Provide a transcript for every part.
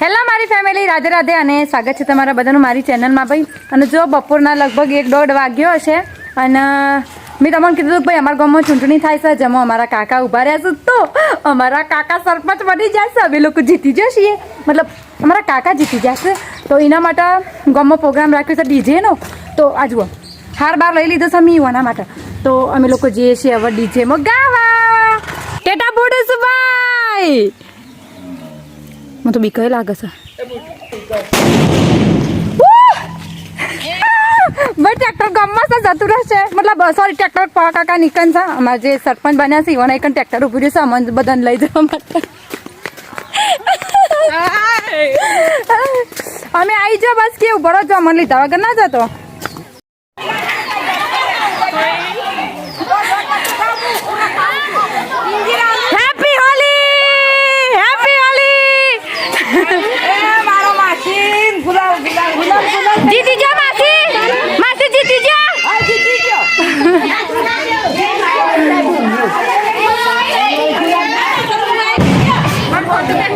Hello મારી family Radhe Radhe અને સ્વાગત છે તમારા બધાનું મારી ચેનલમાં ભાઈ. અને જો બપોરના લગભગ એક દોઢ વાગ્યો હશે અને મેં તમને કીધું હતું ભાઈ, અમારા ગામમાં ચૂંટણી થાય છે, જેમાં અમારા કાકા ઊભા રહ્યા છે, તો અમારા કાકા સરપંચ બની જશે અમે લોકો જીતી જશે મતલબ, અમારા કાકા જીતી જશે તો એના માટે ગામમાં પ્રોગ્રામ રાખ્યો છે, ડીજેનો. તો આ જુઓ, હાર બાર લઈ લીધો છે, મેં એના માટે. તો અમે લોકો જઈએ છીએ હવે ડીજેમાં ગાવા. ટેટા બોડુસભાઈ મને તો બીક લાગે છે. બટ ટ્રેક્ટર ગામમાં છે જતું રહેશે. મતલબ સોરી ટ્રેક્ટર પા કાકા નીકળ છે. અમારા જે સરપંચ બન્યા છે એવાના એક ટ્રેક્ટર ઉભું રહ્યું છે. અમને બધાને લઈ જવા માટે. અમે આવી જાઓ બસ કેવું? બરો જો અમને લીધા વગર ના જતો હેપી હોલી હેપી હોલી મારો માસી ગુલાબ ગુલાબ ગુલાબ ગુલાબ જીતી જા માસી માસી જીતી જા આ જીતી ગયો દક્ષિણેન પદે તો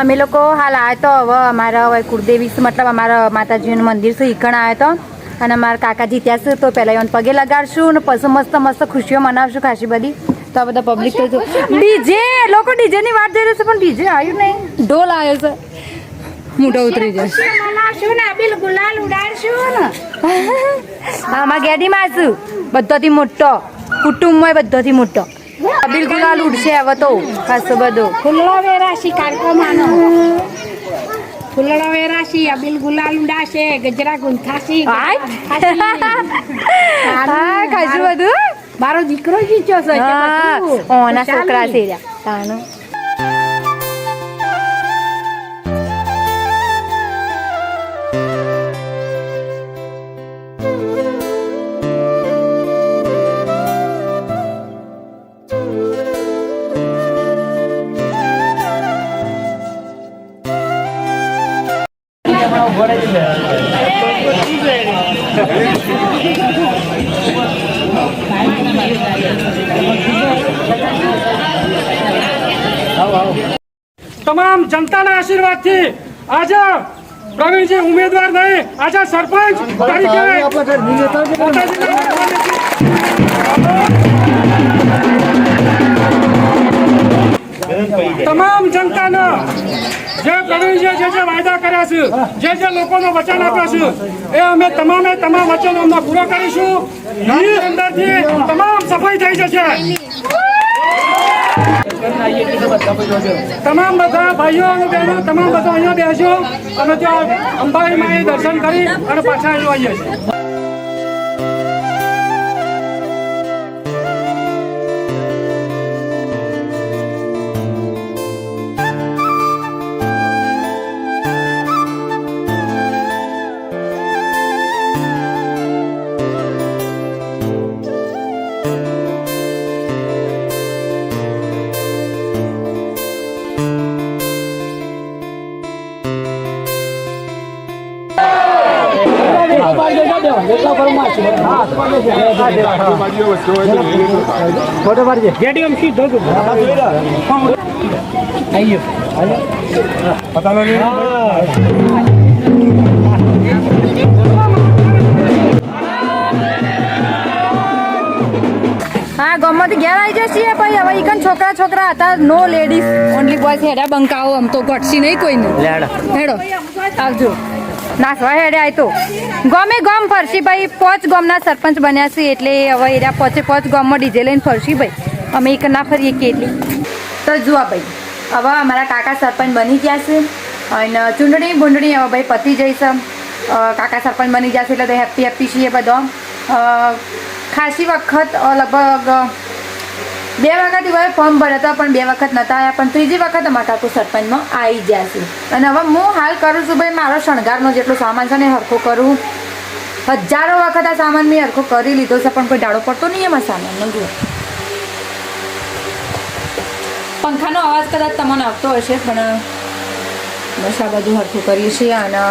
અમે લોકો હાલ આવ્યા તો હવે અમારા હવે કુળદેવી મતલબ અમારા માતાજીનું મંદિર છે ઈકણ આવ્યો તો. અને અમારા કાકાજી ત્યાં છે તો પહેલાં એને પગે લગાડશું અને પછી મસ્ત મસ્ત ખુશીઓ મનાવશું ખાસી બધી. તો આ બધા પબ્લિક તો ડીજે લોકો ડીજેની વાત જોઈ રહ્યો છે પણ ડીજે આવ્યું નહીં. ઢોલ આવ્યો છે. મોઢો ઉતરી જશે આમાં ગેડી છું. બધોથી મોટો. કુટુંબમાં બધોથી મોટો. અબીલ ગુલાલ ઉડશે હવે તો. ખાસો બધો. ફૂલડો વેરાશી કાર્યક્રમનો ફૂલડો વેરાશી અબિલ ગુલાલ ઉડાશે ગજરા ગુંથાશી હા. ખાસું બધું. મારો દીકરો જીત્યો છે ઓના છોકરા. છે તાનો. તમામ જનતાના આશીર્વાદથી આજે પ્રવીણજી ઉમેદવાર નહીં આજે સરપંચ તરીકે તમામ જનતાના જે પ્રવીણજીએ જે જે વાયદા કર્યા છે જે જે લોકોનો વચન આપ્યા છે એ અમે તમામે તમામ વચનો અમને પૂરો કરીશું. અંદરથી તમામ સફાઈ થઈ જશે. તમામ બધા ભાઈઓ અને બહેનો, તમામ બધા અહીંયા બેસજો. અને ત્યાં અંબાઈ માં દર્શન કરી અને પાછા આવીએ છીએ હા ગમત ઘેર આવી જશે ભાઈ. હવે ઈકન છોકરા છોકરા હતા નો લેડીઝ ઓનલી બોયઝ હેડા બંકાવો આમ તો ઘટશી નહીં કોઈને. હેડો. આવજો. નાસવા હેડે આય તો. ગમે ગમ ફરશીભાઈ પોચ ગમના સરપંચ બન્યા છે એટલે હવે એરા પોચે પોચ ગમમાં ડીજે લઈને ફરશીભાઈ અમે એક ના ફરીએ કે એટલે. તો જુઓ ભાઈ, હવે અમારા કાકા સરપંચ બની ગયા છે. અને ચૂંટણી બુંડણી હવે ભાઈ પતી જઈશ કાકા સરપંચ બની જશે એટલે હેપી હેપી છીએ બધો. ખાસી વખત લગભગ બે વખત હવે ફોર્મ ભર્યા પણ બે વખત નતા આવ્યા પણ ત્રીજી વખત અમારા કાકુ સરપંચમાં આવી ગયા છે. અને હવે હું હાલ કરું છું, ભાઈ, મારો શણગારનો જેટલો સામાન છે ને હરખો કરું. હજારો વખત આ સામાન મેં હરખો કરી લીધો છે, પણ કોઈ ડાળો પડતો નહીં એમાં સામાનનો, જુઓ. પંખાનો અવાજ કદાચ તમને આવતો હશે, પણ, બસ આ બધું હરખું કરીએ છીએ, અને.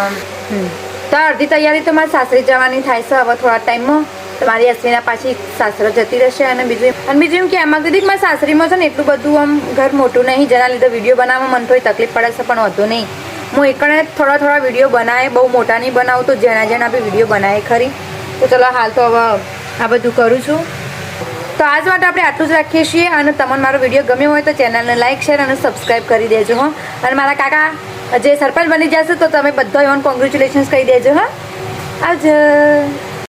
તો અડધી તૈયારી તો મારા સાસરી જવાની થાય છે, હવે થોડા ટાઈમમાં. મારી અશ્વિના પાછી સાસરો જતી રહેશે અને બીજું અને બીજું એમ કે એમાં કીધું મારા સાસરીમાં છે ને એટલું બધું આમ ઘર મોટું નહીં, જેના લીધે વીડિયો બનાવવા મને થોડી તકલીફ પડે છે, પણ વધુ નહીં. હું એકણે થોડા થોડા વીડિયો બનાવે, બહુ મોટા નહીં બનાવું, તો જેના જેના બી વીડિયો બનાવે ખરી. તો ચલો હાલ તો હવે આ બધું કરું છું. તો આજ માટે આપણે આટલું જ રાખીએ છીએ, અને તમને મારો વીડિયો ગમ્યો હોય તો ચેનલને લાઇક શેર અને સબસ્ક્રાઈબ કરી દેજો, હો. અને મારા કાકા જે સરપંચ બની જશે, તો તમે બધા એવન કોંગ્રેચ્યુલેશન્સ કહી દેજો, હા. આવજો.